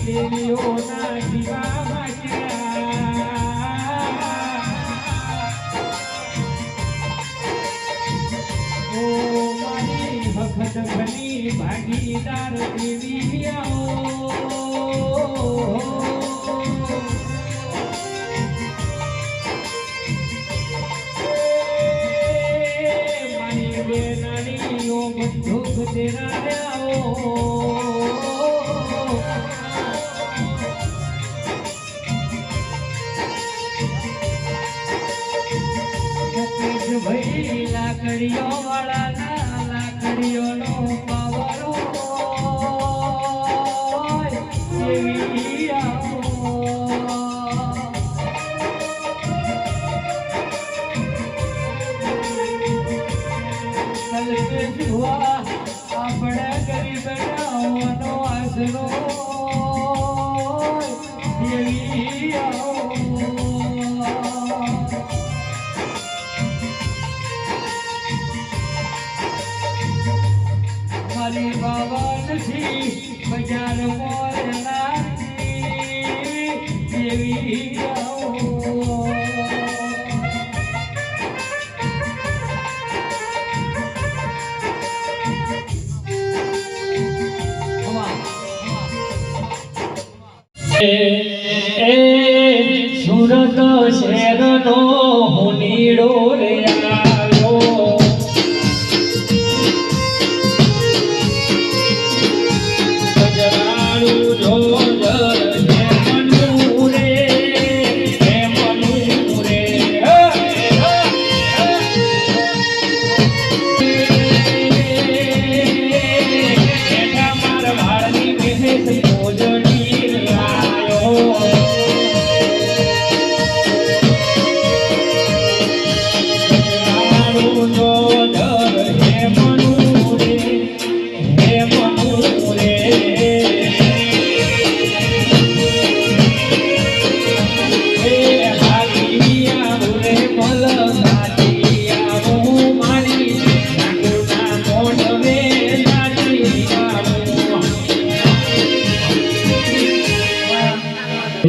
દેવીઓના દીવા વખત બની ભાગીદાર દેવી આવો નાની બંધુક તેરા આવો લાકડીઓ વાળાના લાકડીઓનો પાવરો આપણે ગરીબ આસરો નથી બજાર મોરલાથી દેવી સુરત છે.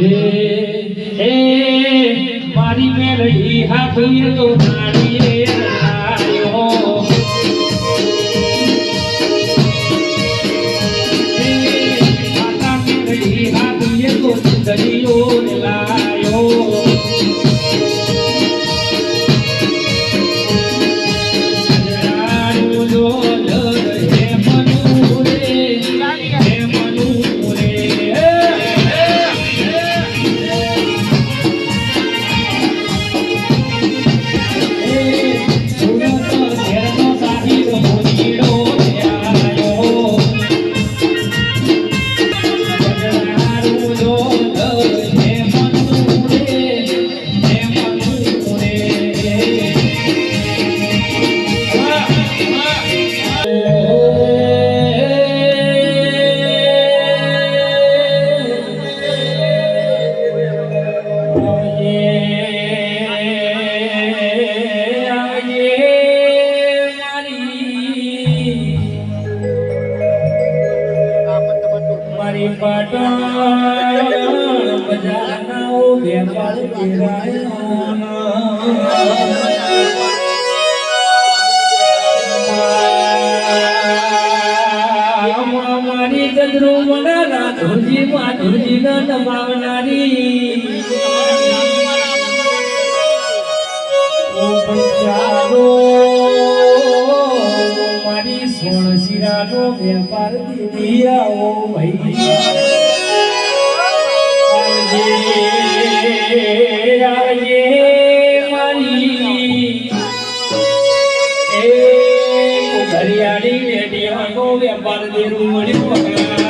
એ પાણી મેં રહી હાથ તો નાણી મારી પાટણ બજારના ઉભે પાલ કિરાયા も両方